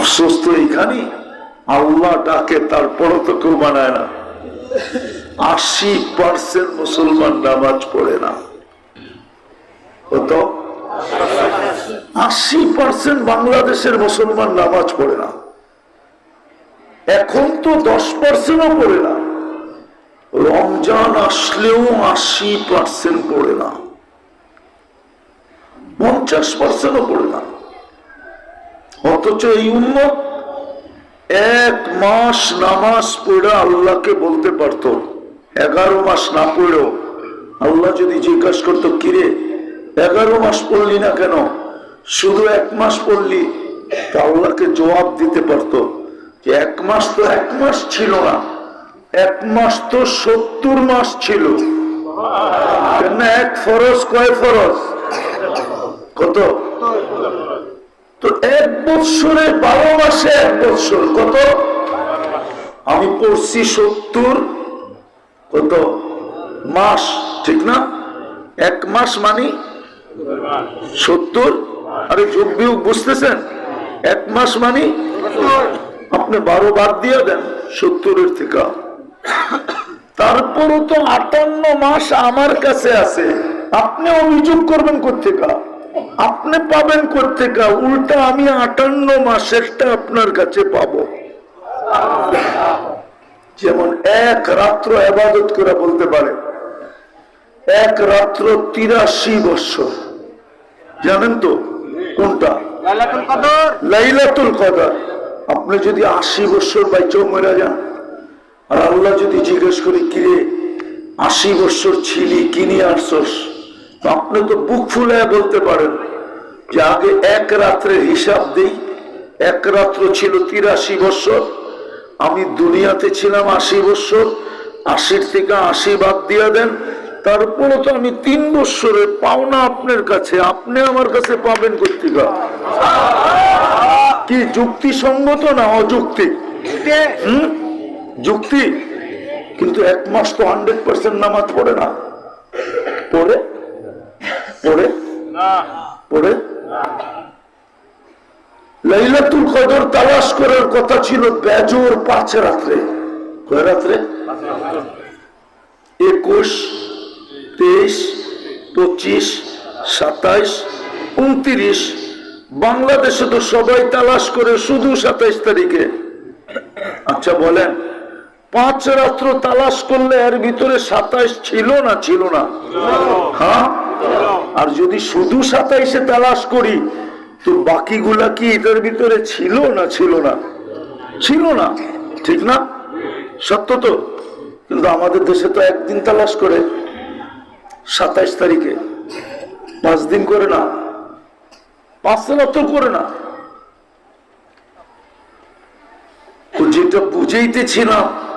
আফসোস তো এইখানে। আল্লাহ ডাকে, তারপরও তো কেউ বানায় না। আশি পার্সেন্ট মুসলমান নামাজ পড়ে না। আশি পার্সেন্ট বাংলাদেশের মুসলমান নামাজ পড়ে না। এখন তো দশ পার্সেন্টও পড়ে না। রমজান আসলেও আশি পার্সেন্ট পড়ে না। পঞ্চাশ পার্সেন্টও পড়ে না। অথচ এই উন্মত এক মাস নামাজ পড়ে আল্লাহকে বলতে পারত। এগারো মাস না পড়েও আল্লাহ যদি জিজ্ঞাসা করতো, কিরে, এগারো মাস পড়লি না কেন? শুধু এক মাস পড়লি? তা আল্লাহকে জবাব দিতে পারত যে, এক মাস তো এক মাস ছিল না। এক মাস তো সত্তর মাস ছিল। কেন এক ফরজ কয় ফরজ? কত? তো এক বৎসরে বারো মাসে এক বৎসর কত? আমি পড়ছি সত্তর। কত? মাস, ঠিক না? এক মাস মানে? সত্তর? আরে যোগ বিয়োগ বুঝতেছেন? এক মাস মানি? আপনি বারো বাদ দিয়ে দেন, সত্তরের থেকে। তারপরও তো আটান্ন মাস আমার কাছে আছে। আপনি অভিযোগ করবেন কোথেকা আপনি পাবেন কোথেকা উল্টা আমি আটান্ন মাসেরটা আপনার কাছে পাবো। যেমন এক রাত্র আবাদত করে বলতে পারে। এক রাত্র তিরাশি বৎসর জানেন তো কোনটা? লাইলাতুল কদর। আপনি যদি আশি বছর বাইচেও মরে যান আর আল্লাহ যদি জিজ্ঞেস করি কিরে আশি বছর ছিলি কিনি তো আপনি তো বুক ফুলায় বলতে পারেন। যে আগে এক রাত্রের হিসাব দেই এক রাত্র ছিল তিরাশি বছর আমি দুনিয়াতে ছিলাম আশি বছর আশির থেকে আশি বাদ দিয়ে দেন তারপরে তো আমি তিন বছরের পাওনা আপনার কাছে আপনি আমার কাছে পাবেন কর্তিকা কি যুক্তিসঙ্গত না অযুক্তি? হুম? যুক্তি? কিন্তু এক মাস তো হান্ড্রেড পার্সেন্ট নামাজ পড়ে না। পড়ে? পড়ে? পড়ে? লাইলাতুল কদর তালাশ করার কথা ছিল বেজোর পাঁচ রাত্রে। কয় রাত্রে? একুশ তেইশ পঁচিশ সাতাইশ উনত্রিশ। বাংলাদেশে তো সবাই তালাশ করে শুধু সাতাইশ তারিখে। আচ্ছা বলেন পাঁচ রাত্র তালাশ করলে এর ভিতরে সাতাইশ ছিল না ছিল না? হ্যাঁ? আর যদি শুধু সাতাইশে তালাশ করি তো বাকিগুলা কি এটার ভিতরে ছিল না ছিল না? ছিল না। ঠিক না? সত্য তো। কিন্তু আমাদের দেশে তো একদিন তালাশ করে, সাতাইশ তারিখে। পাঁচ দিন করে না। পাঁচ রাত করে না। যেটা বুঝেইতেছিলাম